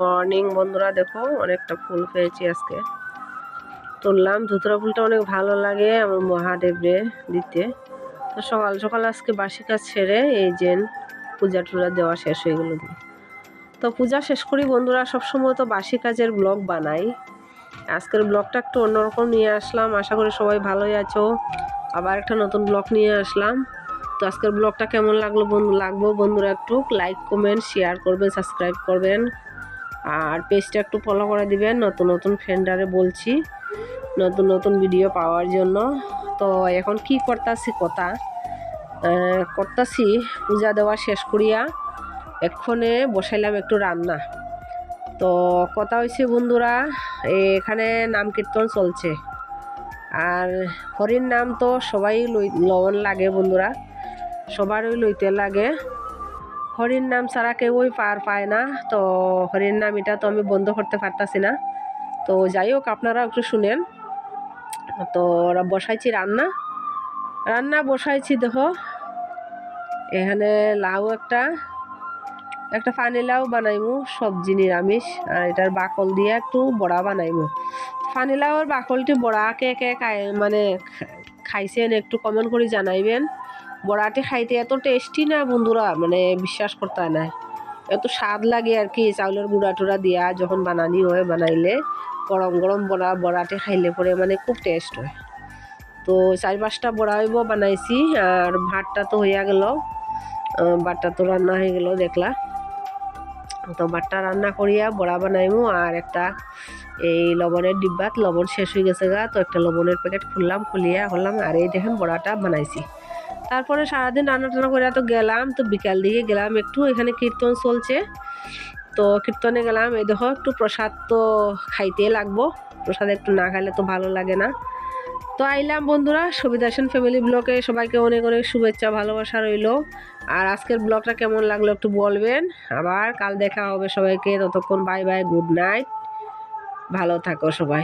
Morning বন্ধুরা, দেখো, অনেকটা ফুল পেয়েছি আজকে। তুললাম, ধুতরা ফুলটা অনেক ভালো লাগে আমার মহাদেবরে দিতে। তো সকাল সকাল আজকে বাসি কাজ ছেড়ে এই যে পূজা টুজা দেওয়া শেষ হয়ে গেল। তো পূজা শেষ করি, বন্ধুরা, সবসময় তো বাসি কাজের ব্লগ বানাই। আজকের ব্লগটা একটু অন্যরকম নিয়ে আসলাম। আশা করি সবাই ভালোই আছো। আবার একটা নতুন ব্লগ নিয়ে আসলাম। তো আজকের ব্লগটা কেমন লাগল বন্ধু, লাগবো? বন্ধুরা একটু লাইক কমেন্ট শেয়ার করবেন সাবস্ক্রাইব করবেন। আর পেজটা একটু ফলো করে দিবেন, নতুন নতুন ফ্রেন্ডারে বলছি, নতুন নতুন ভিডিও পাওয়ার জন্য। তো এখন কি করতাছি কথা? করতাছি পূজা দেওয়া শেষ করিয়া এক্ষণে বসাইলাম একটু রান্না। তো কথা হয়েছে বন্ধুরা, এখানে নাম কীর্তন চলছে। আর হরির নাম তো সবাই লই লাগে বন্ধুরা, সবারই লইতে লাগে। হরির নাম ছাড়া কেউই পার পায় না। তো হরির নাম এটা তো আমি বন্ধ করতে পারতাছি না। তো যাই হোক আপনারা একটু শুনেন। তো ওরা বসাইছি রান্না। রান্না বসাইছি, দেখো। এখানে লাউ একটা একটা পানি লাউ বানাইমু, সবজি নিরামিষ। আর এটার বাকল দিয়ে একটু বড়া বানাইমু। পানি লাউর বাকলটি বড়া কে কে মানে খাইছেন একটু কমেন্ট করে জানাইবেন। বড়াটি খাইতে এত টেস্টি না বন্ধুরা মানে বিশ্বাস করতে না। এত স্বাদ লাগে আর কি, চাউলের গুঁড়া টুড়া দিয়া যখন বানানি হয়, বানাইলে গরম গরম বড়া, বড়াটি খাইলে পরে মানে খুব টেস্ট হয়। তো চার পাঁচটা বড়া হইব বানাইছি, আর ভাতটা তো হইয়া গেল। ভাতটা তো রান্না হয়ে গেল, দেখলা। তো ভাতটা রান্না করিয়া বড়া বানাইমু, আর একটা এই লবণের ডিব্বাত লবণ শেষ হয়ে গেছে গা, তো একটা লবণের প্যাকেট খুললাম, খুলিয়া হলাম, আর এই দেখেন বড়াটা বানাইছি। তারপরে সারাদিন রান্না টান্না করে তো গেলাম, তো বিকাল দিকে গেলাম, একটু এখানে কীর্তন চলছে। তো কীর্তনে গেলাম, এই দেখো, একটু প্রসাদ তো খাইতে লাগবো। প্রসাদ একটু না খাইলে তো ভালো লাগে না। তো আইলাম বন্ধুরা সুবিধাসন ফ্যামিলি ব্লগে সবাইকে অনেক অনেক শুভেচ্ছা, ভালোবাসা রইল। আর আজকের ব্লগটা কেমন লাগল একটু বলবেন। আবার কাল দেখা হবে সবাইকে, ততক্ষণ বাই বাই গুড নাইট ভালো থাকো সবাই।